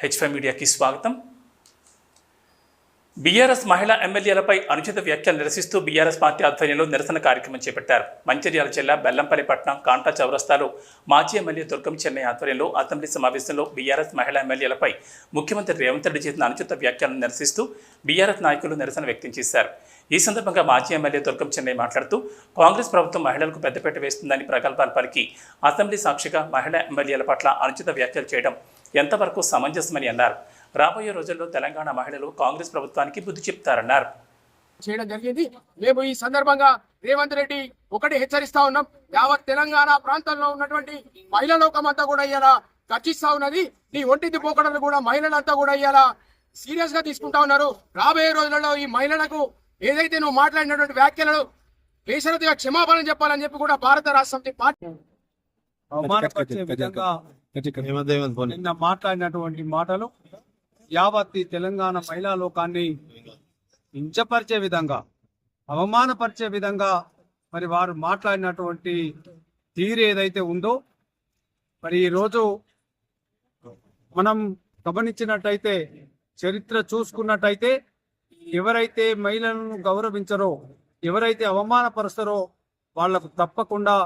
H five మీడియాకి స్వాగతం. BRS మహిళా ఎమ్మెల్యేలపై అనుచిత వ్యాఖ్యలు నిరసిస్తూ బీఆర్ఎస్ పార్టీ ఆధ్వర్యంలో నిరసన కార్యక్రమం చేపట్టారు. మంచిర్యాల జిల్లా బెల్లంపల్లి పట్నం కాంటా చౌరస్తాలో మాజీ ఎమ్మెల్యే దుర్గం చెన్నై ఆధ్వర్యంలో అసెంబ్లీ సమావేశంలో బీఆర్ఎస్ మహిళా ఎమ్మెల్యేలపై ముఖ్యమంత్రి రేవంత్ రెడ్డి చేసిన అనుచిత వ్యాఖ్యలను నిరసిస్తూ బీఆర్ఎస్ నాయకులు నిరసన వ్యక్తం చేశారు. ఈ సందర్భంగా మాజీ ఎమ్మెల్యే దుర్గం చెన్నై మాట్లాడుతూ కాంగ్రెస్ ప్రభుత్వం మహిళలకు పెద్దపీట వేస్తుందని ప్రగల్భాలు పలికి అసెంబ్లీ సాక్షిగా మహిళా ఎమ్మెల్యేల పట్ల అనుచిత వ్యాఖ్యలు చేయడం ఎంతవరకు సమంజసమని అన్నారు. రాబోయే రోజుల్లో తెలంగాణ మహిళలు కాంగ్రెస్ ప్రభుత్వానికి బుద్ధి చెప్తారన్నారు. చేయడం జరిగింది. మేము ఈ సందర్భంగా రేవంత్ రెడ్డి ఒకటి హెచ్చరిస్తా ఉన్నాం. యావత్ తెలంగాణ ప్రాంతంలో ఉన్నటువంటి మహిళా లోకం అంతా కూడా ఇవాళ గర్జిస్తా ఉన్నది. నీ ఒంటిది పోకడలు కూడా మహిళలంతా కూడా ఇవాళ సీరియస్గా తీసుకుంటా ఉన్నారు. రాబోయే రోజులలో ఈ మహిళలకు ఏదైతే నువ్వు మాట్లాడినటువంటి వ్యాఖ్యలు బేషరతుగా క్షమాపణ చెప్పాలని చెప్పి కూడా భారత రాష్ట్ర సమితి పార్టీ అవమానపరిచే విధంగా నిన్న మాట్లాడినటువంటి మాటలు యావత్ ఈ తెలంగాణ మహిళా లోకాన్ని కించపరిచే విధంగా అవమానపరిచే విధంగా మరి వారు మాట్లాడినటువంటి తీరు ఏదైతే ఉందో మరి ఈరోజు మనం గమనించినట్టయితే చరిత్ర చూసుకున్నట్టయితే ఎవరైతే మహిళలను గౌరవించరో ఎవరైతే అవమానపరుస్తారో వాళ్ళకు తప్పకుండా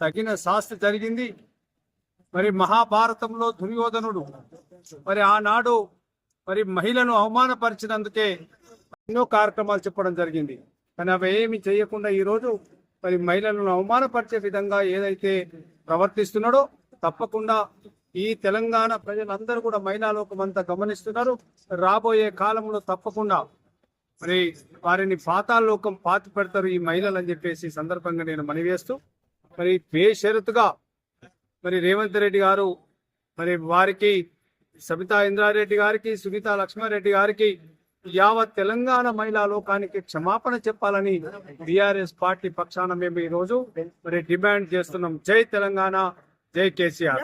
తగిన శాస్తి జరిగింది. మరి మహాభారతంలో దుర్యోధనుడు మరి ఆనాడు మరి మహిళను అవమానపరిచినందుకే ఎన్నో కార్యక్రమాలు చెప్పడం జరిగింది. కానీ అవి ఏమి చేయకుండా ఈరోజు మరి మహిళలను అవమానపరిచే విధంగా ఏదైతే ప్రవర్తిస్తున్నాడో తప్పకుండా ఈ తెలంగాణ ప్రజలందరూ కూడా మహిళా అంతా గమనిస్తున్నారు. రాబోయే కాలంలో తప్పకుండా మరి వారిని పాతాలోకం పాతి పెడతారు ఈ మహిళలు అని చెప్పేసి సందర్భంగా నేను మనవేస్తూ మరి బేషరతుగా మరి రేవంత్ రెడ్డి గారు మరి వారికి సబితా ఇంద్రారెడ్డి గారికి సునీత లక్ష్మారెడ్డి గారికి యావత్ తెలంగాణ మహిళా లోకానికి క్షమాపణ చెప్పాలని బీఆర్ఎస్ పార్టీ పక్షాన మేము ఈ రోజు మరి డిమాండ్ చేస్తున్నాం. జై తెలంగాణ జై కేసీఆర్.